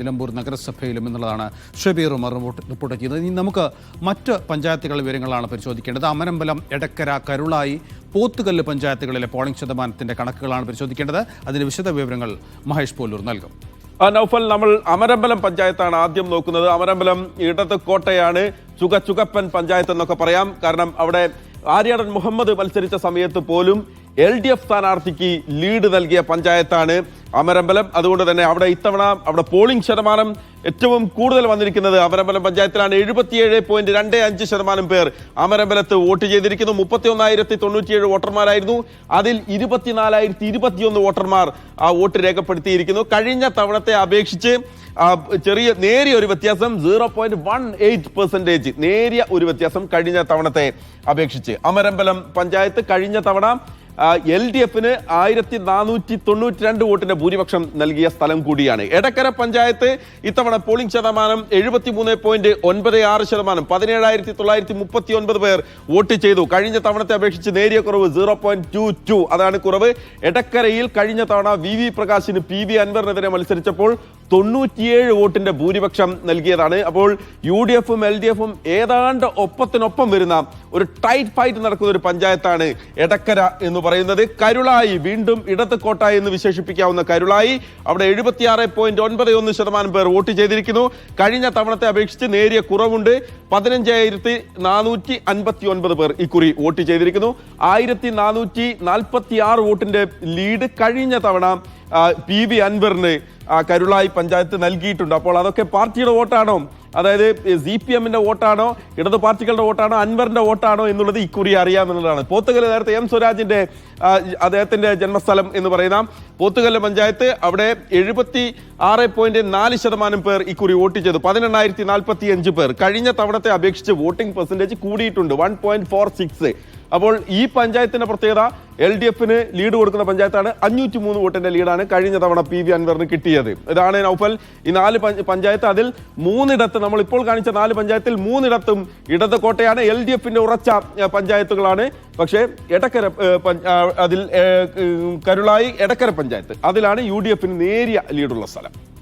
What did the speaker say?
നിലമ്പൂർ നഗരസഭയിലും എന്നുള്ളതാണ് ഷബീർ ഉമർ റിപ്പോർട്ട് ചെയ്യുന്നത്. ഇനി നമുക്ക് മറ്റ് പഞ്ചായത്തുകളിലെ വിവരങ്ങളാണ് പരിശോധിക്കേണ്ടത്. അമരമ്പലം എടക്കര കരുളായി പോത്തുകല്ല് പഞ്ചായത്തുകളിലെ പോളിംഗ് ശതമാനത്തിന്റെ കണക്കുകളാണ് പരിശോധിക്കേണ്ടത്. അതിന്റെ വിശദ വിവരങ്ങൾ മഹേഷ് പോലൂർ നൽകും. നൗഫൽ നമ്മൾ അമരമ്പലം പഞ്ചായത്താണ് ആദ്യം നോക്കുന്നത്. അമരമ്പലം ഇടത് കോട്ടയാണ് ചുക ചുകപ്പൻ പഞ്ചായത്ത് എന്നൊക്കെ പറയാം. കാരണം അവിടെ ആര്യാടൻ മുഹമ്മദ് മത്സരിച്ച സമയത്ത് പോലും എൽ ഡി എഫ് സ്ഥാനാർത്ഥിക്ക് ലീഡ് നൽകിയ പഞ്ചായത്താണ്. അമരമ്പലം. അതുകൊണ്ട് തന്നെ അവിടെ ഇത്തവണ അവിടെ പോളിംഗ് ശതമാനം ഏറ്റവും കൂടുതൽ വന്നിരിക്കുന്നത് അമരമ്പലം പഞ്ചായത്തിലാണ്. എഴുപത്തിയേഴ് പോയിന്റ് രണ്ട് അഞ്ച് ശതമാനം പേർ അമരമ്പലത്ത് വോട്ട് ചെയ്തിരിക്കുന്നു. മുപ്പത്തി ഒന്നായിരത്തി തൊണ്ണൂറ്റിയേഴ് വോട്ടർമാരായിരുന്നു. അതിൽ ഇരുപത്തിനാലായിരത്തി ഇരുപത്തിയൊന്ന് വോട്ടർമാർ ആ വോട്ട് രേഖപ്പെടുത്തിയിരിക്കുന്നു. കഴിഞ്ഞ തവണത്തെ അപേക്ഷിച്ച് ചെറിയ നേരിയ ഒരു വ്യത്യാസം zero point one eight percentage നേരിയ ഒരു വ്യത്യാസം കഴിഞ്ഞ തവണത്തെ അപേക്ഷിച്ച്. അമരമ്പലം പഞ്ചായത്ത് കഴിഞ്ഞ തവണ എൽ ഡി എഫിന് ആയിരത്തി നാനൂറ്റി തൊണ്ണൂറ്റി രണ്ട് വോട്ടിന്റെ ഭൂരിപക്ഷം നൽകിയ സ്ഥലം കൂടിയാണ്. എടക്കര പഞ്ചായത്ത് ഇത്തവണ പോളിംഗ് ശതമാനം എഴുപത്തി മൂന്ന് പോയിന്റ് ഒൻപത് ആറ് ശതമാനം പതിനേഴായിരത്തി തൊള്ളായിരത്തി മുപ്പത്തി ഒൻപത് പേർ വോട്ട് ചെയ്തു. കഴിഞ്ഞ തവണത്തെ അപേക്ഷിച്ച് നേരിയ കുറവ് സീറോ പോയിന്റ് ടു ടു. അതാണ് കുറവ്. എടക്കരയിൽ കഴിഞ്ഞ തവണ വി വി പ്രകാശിന് പി വി അൻവറിനെതിരെ മത്സരിച്ചപ്പോൾ തൊണ്ണൂറ്റിയേഴ് വോട്ടിന്റെ ഭൂരിപക്ഷം നൽകിയതാണ്. അപ്പോൾ യു ഡി എഫും എൽ ഡി എഫും ഏതാണ്ട് ഒപ്പത്തിനൊപ്പം വരുന്ന ഒരു ടൈറ്റ് ഫൈറ്റ് നടക്കുന്ന ഒരു പഞ്ചായത്താണ് എടക്കര എന്ന് പറയുന്നത്. കരുളായി വീണ്ടും ഇടത് കോട്ട എന്ന് വിശേഷിപ്പിക്കാവുന്ന കരുളായി അവിടെ എഴുപത്തിയാറ് പോയിന്റ് ഒൻപത് ഒന്ന് ശതമാനം പേർ വോട്ട് ചെയ്തിരിക്കുന്നു. കഴിഞ്ഞ തവണത്തെ അപേക്ഷിച്ച് നേരിയ കുറവുണ്ട്. പതിനഞ്ചായിരത്തി നാനൂറ്റി അൻപത്തി ഒൻപത് പേർ ഇക്കുറി വോട്ട് ചെയ്തിരിക്കുന്നു. ആയിരത്തി നാനൂറ്റി നാൽപ്പത്തി ആറ് വോട്ടിന്റെ ലീഡ് കഴിഞ്ഞ തവണ പി വി അൻവറിന് കരുളായി പഞ്ചായത്ത് നൽകിയിട്ടുണ്ട്. അപ്പോൾ അതൊക്കെ പാർട്ടിയുടെ വോട്ടാണോ? അതായത് സി പി എമ്മിന്റെ വോട്ടാണോ? ഇടതു പാർട്ടികളുടെ വോട്ടാണോ? അൻവറിന്റെ വോട്ടാണോ? എന്നുള്ളത് ഇക്കുറി അറിയാമെന്നുള്ളതാണ്. പോത്തുകല്ല് നേരത്തെ എം സ്വരാജിന്റെ അദ്ദേഹത്തിന്റെ ജന്മസ്ഥലം എന്ന് പറയുന്ന പോത്തുകല്ല് പഞ്ചായത്ത് അവിടെ എഴുപത്തി ആറ് പോയിന്റ് നാല് ശതമാനം പേർ ഇക്കുറി വോട്ട് ചെയ്തു. പതിനെണ്ണായിരത്തി നാൽപ്പത്തി അഞ്ച് പേർ. കഴിഞ്ഞ തവണത്തെ അപേക്ഷിച്ച് വോട്ടിംഗ് പെർസെന്റേജ് കൂടിയിട്ടുണ്ട്. One point four six. അപ്പോൾ ഈ പഞ്ചായത്തിന്റെ പ്രത്യേകത എൽ ഡി എഫിന് ലീഡ് കൊടുക്കുന്ന പഞ്ചായത്താണ്. അഞ്ഞൂറ്റി മൂന്ന് വോട്ടിന്റെ ലീഡാണ് കഴിഞ്ഞ തവണ പി വി അൻവറിന് കിട്ടിയത്. ഇതാണ് നൗഫൽ. ഈ നാല് പഞ്ച- പഞ്ചായത്ത് അതിൽ മൂന്നിടത്ത് നമ്മൾ ഇപ്പോൾ കാണിച്ച നാല് പഞ്ചായത്തിൽ മൂന്നിടത്തും ഇടത് കോട്ടയാണ്. എൽ ഡി എഫിന്റെ ഉറച്ച പഞ്ചായത്തുകളാണ്. പക്ഷേ എടക്കര അതിൽ കരുളായി എടക്കര പഞ്ചായത്ത് അതിലാണ് യു ഡി എഫിന് നേരിയ ലീഡുള്ള സ്ഥലം.